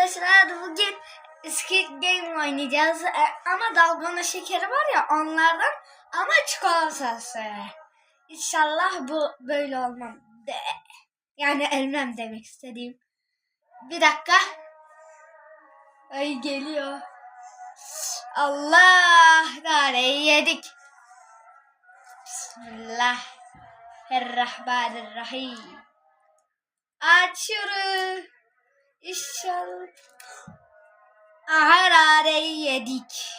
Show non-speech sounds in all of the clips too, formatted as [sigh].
arkadaşlar bugün Squid Game oynayacağız. E, ama dalgona şekeri var ya onlardan ama çikolatası. İnşallah bu böyle olmam. De. Yani ölmem demek istediğim. Bir dakika. Ay geliyor. Allah dareyi yedik. Bismillahirrahmanirrahim. Açıyoruz. İnşallah. Aharareyi yedik.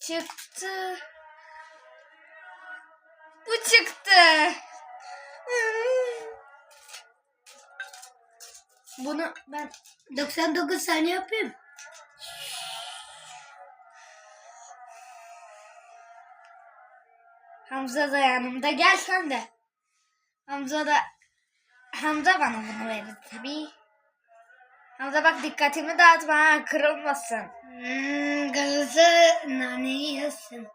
Çıktı. Bu çıktı. Bunu ben 99 saniye yapayım. Hamza da yanımda gel sen de. Hamza da Hamza bana bunu verir tabii. Hamza bak dikkatimi dağıtma ha kırılmasın. Hmm, gazı naneyi yesin.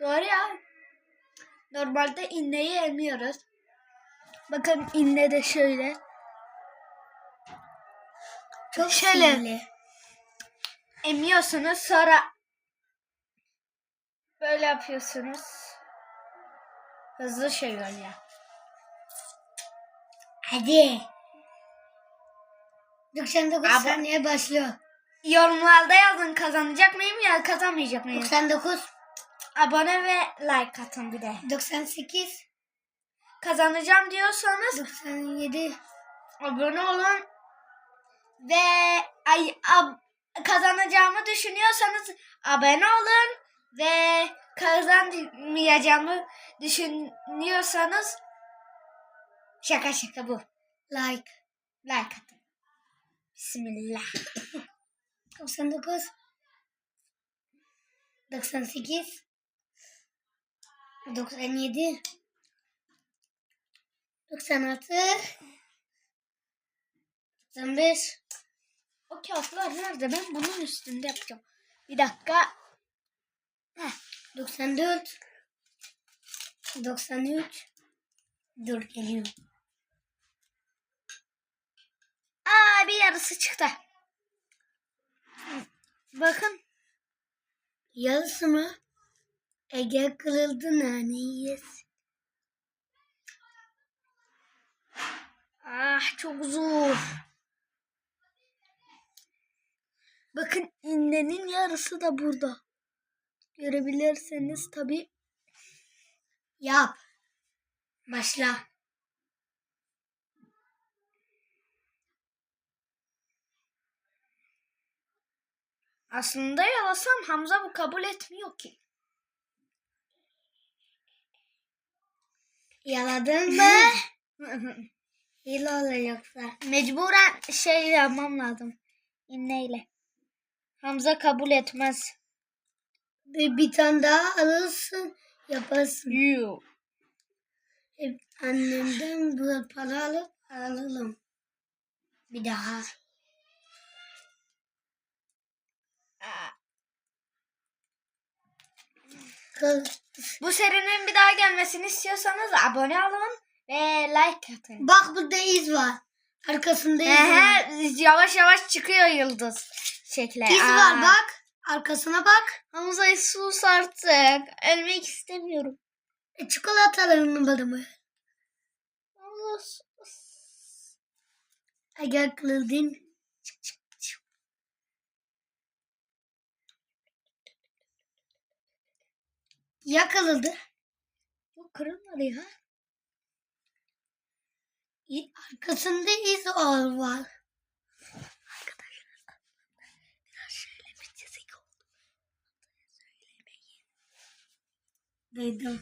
Doğru ya. Normalde inneyi emiyoruz. Bakın inne de şöyle. Çok Şöyle. sinirli. Emiyorsunuz sonra böyle yapıyorsunuz. Hızlı şey oluyor. Hadi. 99 Abi- saniye başlıyor. Yorumlarda yazın kazanacak mıyım ya kazanmayacak mıyım? 99, Abone ve like atın bir de. 98, Kazanacağım diyorsanız 97, abone olun ve ay ab- kazanacağımı düşünüyorsanız abone olun ve kazanmayacağımı düşünüyorsanız şaka şaka bu. like. Like atın. Bismillah. 99, 98, 97, 96, 95, O kağıtlar nerede? Ben bunun üstünde yapacağım. Bir dakika. 94 93 Dur geliyor. Aa bir yarısı çıktı. Bakın. Yarısı mı? Ege kırıldı naneyi yesin. Ah çok zor. Bakın innenin yarısı da burada. Görebilirseniz tabi. Yap. Başla. Aslında yalasam Hamza bu kabul etmiyor ki. Yaladın mı? [laughs] Hile olur yoksa. Mecburen şey yapmam lazım. İnneyle. Hamza kabul etmez. Bir, bir tane daha alırsın yaparsın. Yuh. Hep annemden bu para alıp alalım. Bir daha. Bu serinin bir daha gelmesini istiyorsanız abone olun ve like atın. Bak burada iz var. Arkasında iz var. Yavaş yavaş çıkıyor yıldız şekli. İz Aa. var bak. Arkasına bak. Hamza sus artık. Ölmek istemiyorum. E, çikolatalarını bana mı? Hamza sus. Eğer kırıldın. Çık? Yok kırılmadı ya. Arkasında iz var. Duydum.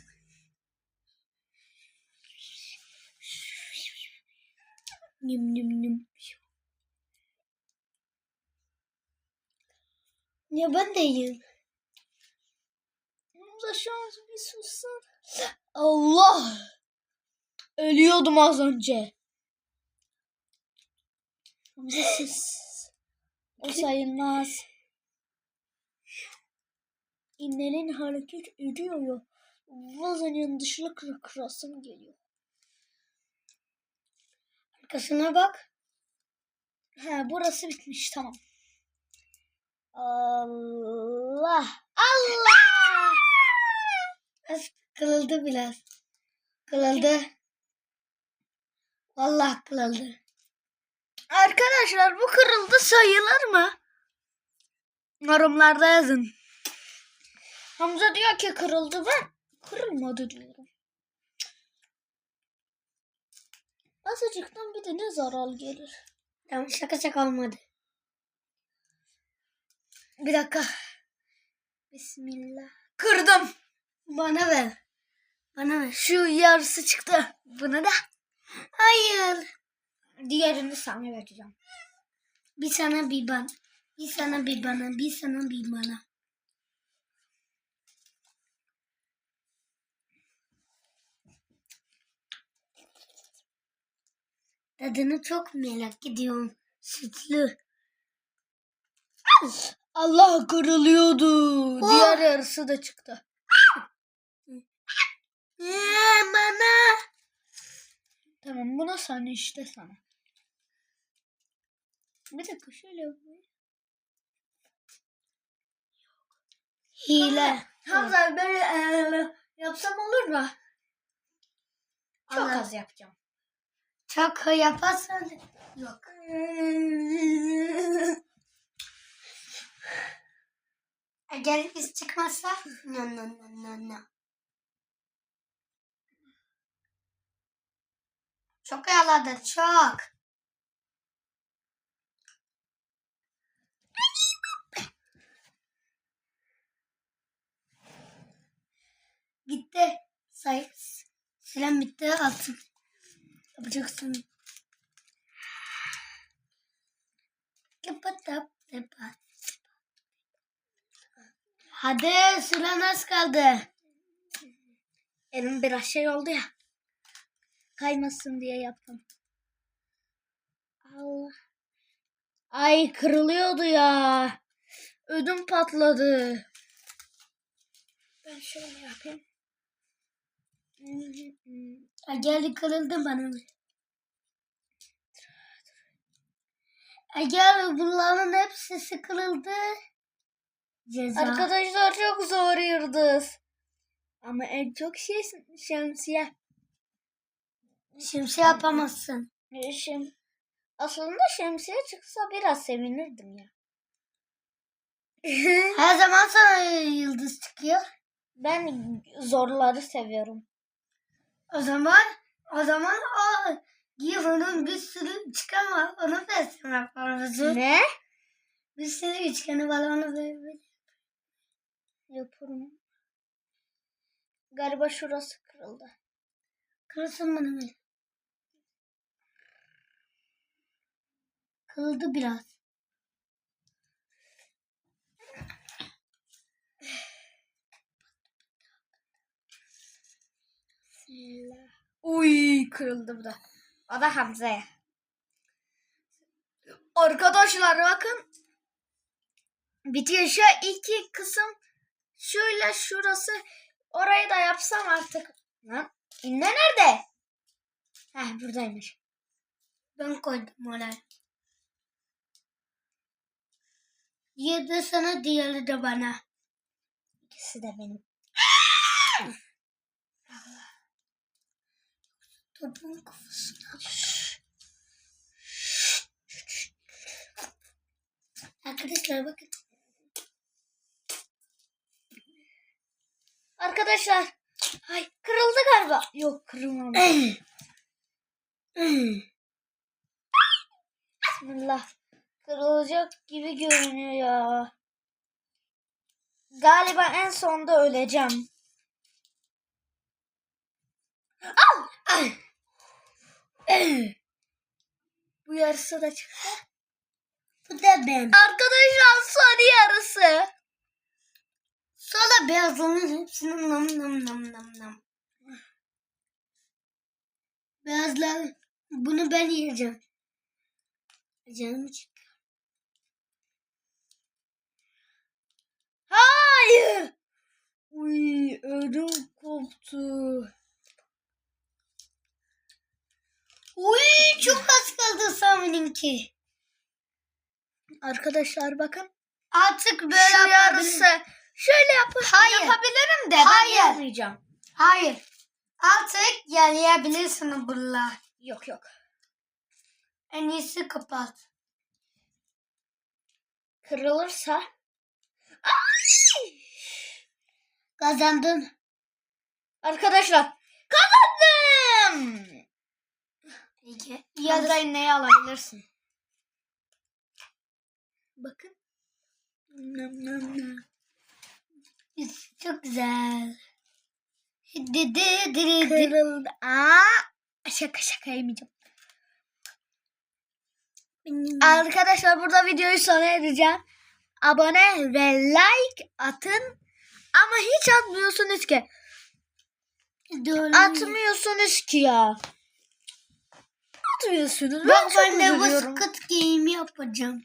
Nim nim nim. Ya ben de yiyeyim. Bir sussun. Allah. Ölüyordum az önce. Hamza sus. O sayılmaz. İğnenin hareket ediyor ya. Vazonin dışına kır kırasım geliyor. Arkasına bak. He burası bitmiş tamam. Allah. Allah. Az kırıldı biraz. Kırıldı. Vallahi kırıldı. Arkadaşlar bu kırıldı sayılır mı? Yorumlarda yazın. Hamza diyor ki kırıldı ben kırılmadı diyorum. Azıcıktan bir de ne zarar gelir. Tamam şaka şaka olmadı. Bir dakika. Bismillah. Kırdım. Bana ver. Bana ver. Şu yarısı çıktı. Bunu da. Hayır. Diğerini sana vereceğim. Bir sana bir bana. Bir sana bir bana. Bir sana bir bana. Tadını çok merak ediyorum. Sütlü. Allah kırılıyordu. Oh. Diğer yarısı da çıktı. Ee, bana. Tamam buna sana işte sana. Bir dakika şöyle yapayım. Hile. Hamza böyle eee, yapsam olur mu? Çok Allah. az yapacağım. Çok yaparsan yok. Eğer biz çıkmazsa no no no no no. Çok yaladı çok. Gitti. Say. Süren bitti artık. Yapacaksın. Hadi süren az kaldı. Elim biraz şey oldu ya. Kaymasın diye yaptım. Allah. Ay kırılıyordu ya. Ödüm patladı. Ben şöyle yapayım. Ay geldi kırıldı bana. Gel bunların hepsi kırıldı. Ceza. Arkadaşlar çok zor yıldız. Ama en çok şey şemsiye. Şimdi şey yapamazsın. Şem Aslında şemsiye çıksa biraz sevinirdim ya. [laughs] Her zaman sana yıldız çıkıyor. ben zorları seviyorum. O zaman o zaman o giy onun bir sürü üçgen var. Onu versin yaparız. Ne? Bir sürü üçgeni var onu ver. Yaparım. Galiba şurası kırıldı. Kırılsın bana ver. Kırıldı biraz. Uy kırıldı bu da. O da Hamza'ya. Arkadaşlar bakın. Bitiyor şu iki kısım. Şöyle şurası. Orayı da yapsam artık. Lan inne nerede? Heh buradaymış. Ben koydum oraya. De sana, diğeri de bana. İkisi de benim. Topun kafasına. Arkadaşlar bakın. Arkadaşlar. Ay kırıldı galiba. Yok kırılmamış. Bismillah. Kırılacak gibi görünüyor ya. Galiba en sonda öleceğim. Bu yarısı da çıktı. Bu da ben. Arkadaşlar son yarısı. Sonra beyazların hepsinin nam nam nam nam nam. Beyazlar. Bunu ben yiyeceğim. Canım çık. Hayır. Ödüm koptu. Uy çok az kaldı Sami'ninki. Arkadaşlar bakın. Artık böyle Şu yapabilirim. yarısı. Şöyle yap Hayır. yapabilirim de Hayır. ben yapmayacağım. Hayır. Artık yalayabilirsin bunlar. Yok yok. En iyisi kapat. Kırılırsa. Kazandın. Arkadaşlar kazandım. Peki. Yazayı neye alabilirsin? Bakın. Nam nam nam. Çok güzel. Di di di di. Kırıldı. Aa, şaka şaka yemeyeceğim. Arkadaşlar burada videoyu sona edeceğim. Abone ve like atın. Ama hiç atmıyorsunuz ki. Atmıyorsunuz ki ya. Atmıyorsunuz. Ben Bak çok ben de bu. Squid Game yapacağım.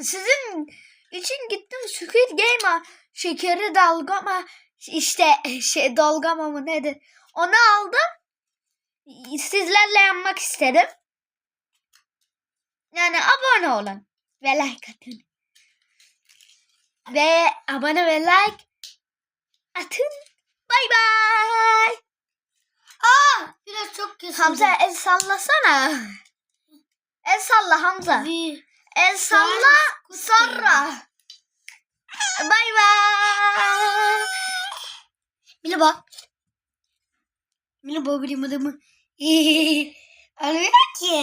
Sizin için gittim Squid Game'a şekeri dalgama işte [laughs] şey dalgama mı nedir? Onu aldım. Sizlerle yanmak istedim. Yani abone olun ve like atın. Ve abone ve like atın. Bay bay. Aa, kesildi. Hamza el sallasana. El salla Hamza. Bir. El salla sonra. Bay bay. Mila bak benim adamı. [laughs] Anlıyor ki.